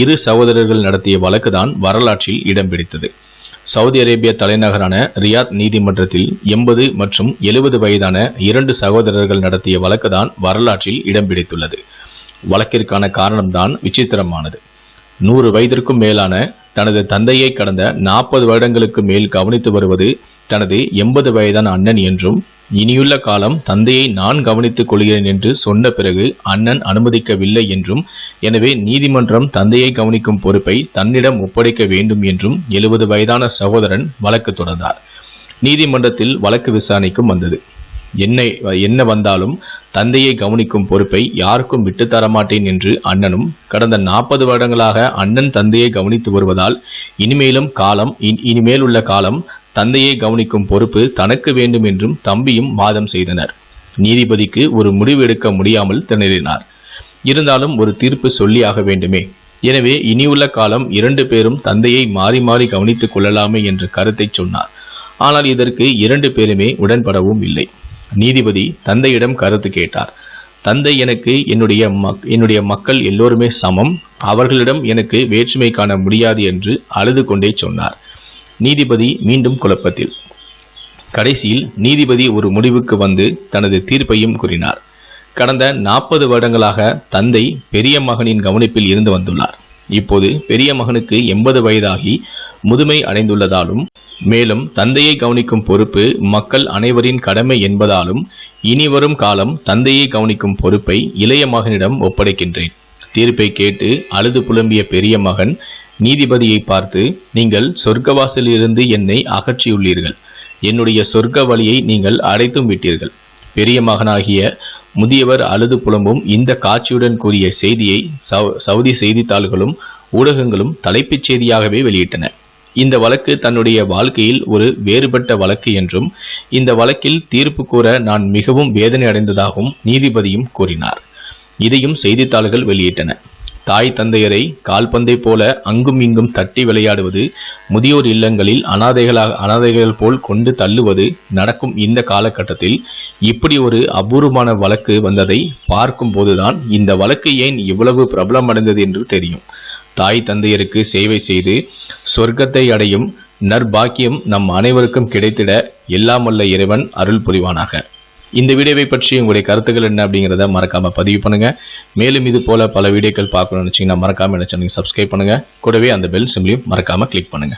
இரு சகோதரர்கள் நடத்திய வழக்குதான் வரலாற்றில் இடம் பிடித்தது. சவுதி அரேபிய தலைநகரான ரியாத் நீதிமன்றத்தில் எண்பது மற்றும் எழுபது வயதான இரண்டு சகோதரர்கள் நடத்திய வழக்குதான் வரலாற்றில் இடம் பிடித்துள்ளது. வழக்கிற்கான காரணம்தான் விசித்திரமானது. நூறு வயதிற்கும் மேலான தனது தந்தையை கடந்த நாற்பது வருடங்களுக்கு மேல் கவனித்து வருவது தனது எண்பது வயதான அண்ணன் என்றும் இனியுள்ள காலம் தந்தையை நான் கவனித்துக் கொள்கிறேன் என்று சொன்ன பிறகு அண்ணன் அனுமதிக்கவில்லை என்றும் எனவே நீதிமன்றம் தந்தையை கவனிக்கும் பொறுப்பை தன்னிடம் ஒப்படைக்க வேண்டும் என்றும் எழுபது வயதான சகோதரன் வழக்கு தொடர்ந்தார். நீதிமன்றத்தில் வழக்கு விசாரணைக்கும் வந்தது. என்ன என்ன வந்தாலும் தந்தையை கவனிக்கும் பொறுப்பை யாருக்கும் விட்டு தரமாட்டேன் என்று அண்ணனும் கடந்த நாற்பது வருடங்களாக அண்ணன் தந்தையை கவனித்து வருவதால் இனிமேலும் காலம் இனிமேல் உள்ள காலம் தந்தையை கவனிக்கும் பொறுப்பு தனக்கு வேண்டும் என்றும் தம்பியும் வாதம் செய்தனர். நீதிபதிக்கு ஒரு முடிவு எடுக்க முடியாமல் திணறினார். இருந்தாலும் ஒரு தீர்ப்பு சொல்லியாக வேண்டுமே. எனவே இனியுள்ள காலம் இரண்டு பேரும் தந்தையை மாறி மாறி கவனித்துக் கொள்ளலாமே என்ற கருத்தை சொன்னார். ஆனால் இதற்கு இரண்டு பேருமே உடன்படவும் இல்லை. நீதிபதி தந்தையிடம் கருத்து கேட்டார். தந்தை எனக்கு என்னுடைய மக் என்னுடைய மக்கள் எல்லோருமே சமம். அவர்களிடம் எனக்கு வேற்றுமை காண முடியாது என்று அழுது கொண்டே சொன்னார். நீதிபதி மீண்டும் குழப்பத்தில். கடைசியில் நீதிபதி ஒரு முடிவுக்கு வந்து தனது தீர்ப்பையும் கூறினார். கடந்த நாற்பது வருடங்களாக தந்தை பெரிய மகனின் கவனிப்பில் இருந்து வந்துள்ளார். இப்போது பெரிய மகனுக்கு எண்பது வயதாகி முதுமை அடைந்துள்ளதாலும் மேலும் தந்தையை கவனிக்கும் பொறுப்பு மக்கள் அனைவரின் கடமை என்பதாலும் இனிவரும் காலம் தந்தையை கவனிக்கும் பொறுப்பை இளைய மகனிடம் ஒப்படைக்கின்றேன். தீர்ப்பை கேட்டு அழுது புலம்பிய பெரிய மகன் நீதிபதியை பார்த்து நீங்கள் சொர்க்கவாசலிலிருந்து என்னை அகற்றியுள்ளீர்கள். என்னுடைய சொர்க்க வழியை நீங்கள் அடைத்தும் விட்டீர்கள். பெரிய மகனாகிய முதியவர் அழுது புலம்பும் இந்த காட்சியுடன் கூறிய செய்தியை சவுதி செய்தித்தாள்களும் ஊடகங்களும் தலைப்புச் செய்தியாகவே வெளியிட்டன. இந்த வழக்கு தன்னுடைய வாழ்க்கையில் ஒரு வேறுபட்ட வழக்கு என்றும் இந்த வழக்கில் தீர்ப்பு கூற நான் மிகவும் வேதனை அடைந்ததாகவும் நீதிபதியும் கூறினார். இதையும் செய்தித்தாள்கள் வெளியிட்டன. தாய் தந்தையரை கால்பந்தை போல அங்கும் இங்கும் தட்டி விளையாடுவது முதியோர் இல்லங்களில் அனாதைகளாக அனாதைகள் போல் கொண்டு தள்ளுவது நடக்கும் இந்த காலகட்டத்தில் இப்படி ஒரு அபூர்வமான வழக்கு வந்ததை பார்க்கும் போதுதான் இந்த வழக்கு ஏன் இவ்வளவு பிரபலமடைந்தது என்று தெரியும். தாய் தந்தையருக்கு சேவை செய்து சொர்க்கத்தை அடையும் நற்பாக்கியம் நம் அனைவருக்கும் கிடைத்திட எல்லாம் இறைவன் அருள் புரிவானாக. இந்த வீடியோவை பற்றி உங்களுடைய கருத்துக்கள் என்ன அப்படிங்கிறத மறக்காமல் பதிவு பண்ணுங்கள் மேலும் இது போல் பல வீடியோக்கள் பார்க்கணும்னு நினைச்சீங்கன்னா மறக்காமல் என்ன சப்ஸ்கிரைப் பண்ணுங்கள் கூடவே அந்த பெல் சிம்லையும் மறக்காமல் கிளிக் பண்ணுங்கள்